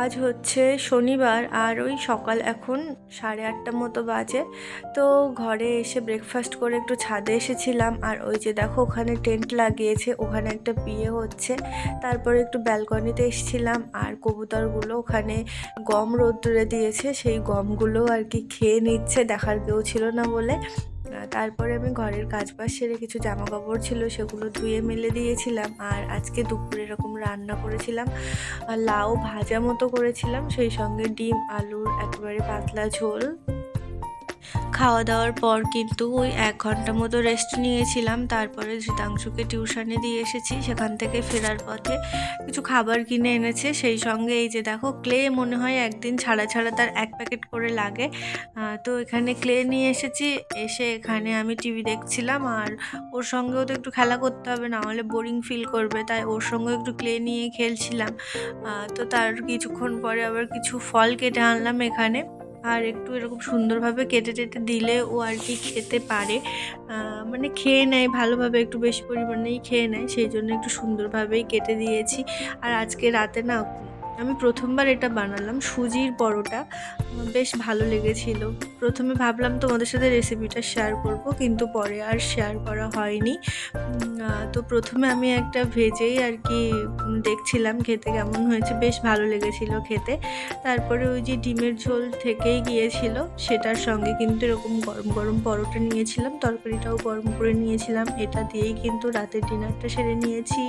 আজ হচ্ছে শনিবার আর ওই সকাল এখন সাড়ে আটটা মতো বাজে। তো ঘরে এসে ব্রেকফাস্ট করে একটু ছাদে এসেছিলাম আর ওই যে দেখো ওখানে টেন্ট লাগিয়েছে, ওখানে একটা বিয়ে হচ্ছে। তারপরে একটু ব্যালকনিতে এসেছিলাম আর কবুতরগুলো ওখানে গম রোদ্দুরে দিয়েছে, সেই গমগুলো আর কি খেয়ে নিচ্ছে, দেখার কেউ ছিল না বলে। আহ, তারপরে আমি ঘরের কাজ সেরে কিছু জামা কাপড় ছিল সেগুলো ধুয়ে মেলে দিয়েছিলাম। আর আজকে দুপুরে এরকম রান্না করেছিলাম। লাউ ভাজা মতো করেছিলাম। সেই সঙ্গে ডিম আলুর একেবারে পাতলা ঝোল। খাওয়া দাওয়ার পর কিন্তু ওই এক ঘণ্টা মতো রেস্ট নিয়েছিলাম। তারপরে ধৃতাংশুকে টিউশনে দিয়ে এসেছি, সেখান থেকে ফেরার পথে কিছু খাবার কিনে এনেছে। সেই সঙ্গে এই যে দেখো ক্লে মনে হয় একদিন ছাড়া ছাড়া তার এক প্যাকেট করে লাগে। তো এখানে ক্লে নিয়ে এসেছি, এসে এখানে আমি টিভি দেখছিলাম আর ওর সঙ্গেও তো একটু খেলা করতে হবে, না হলে বোরিং ফিল করবে। তাই ওর সঙ্গেও একটু ক্লে নিয়ে খেলছিলাম। তো তার কিছুক্ষণ পরে আবার কিছু ফল কেটে আনলাম এখানে। আর একটু এরকম সুন্দরভাবে কেটে টেটে দিলে ও আর কি খেতে পারে। মানে খেয়ে নেয়, ভালোভাবে একটু বেশি পরিমাণেই খেয়ে নেয়, সেই জন্য একটু সুন্দরভাবেই কেটে দিয়েছি। আর আজকে রাতে না আমি প্রথমবার এটা বানালাম, সুজির পরোটা। বেশ ভালো লেগেছিল। প্রথমে ভাবলাম তোমাদের সাথে রেসিপিটা শেয়ার করব, কিন্তু পরে আর শেয়ার করা হয়নি। তো প্রথমে আমি একটা ভেজেই আর কি দেখছিলাম খেতে কেমন হয়েছে। বেশ ভালো লেগেছিল খেতে। তারপরে ওই যে ডিমের ঝোল থেকেই গিয়েছিল, সেটার সঙ্গে কিন্তু এরকম গরম গরম পরোটা নিয়েছিলাম, তরকারিটাও গরম করে নিয়েছিলাম। এটা দিয়েই কিন্তু রাতের ডিনারটা সেরে নিয়েছি।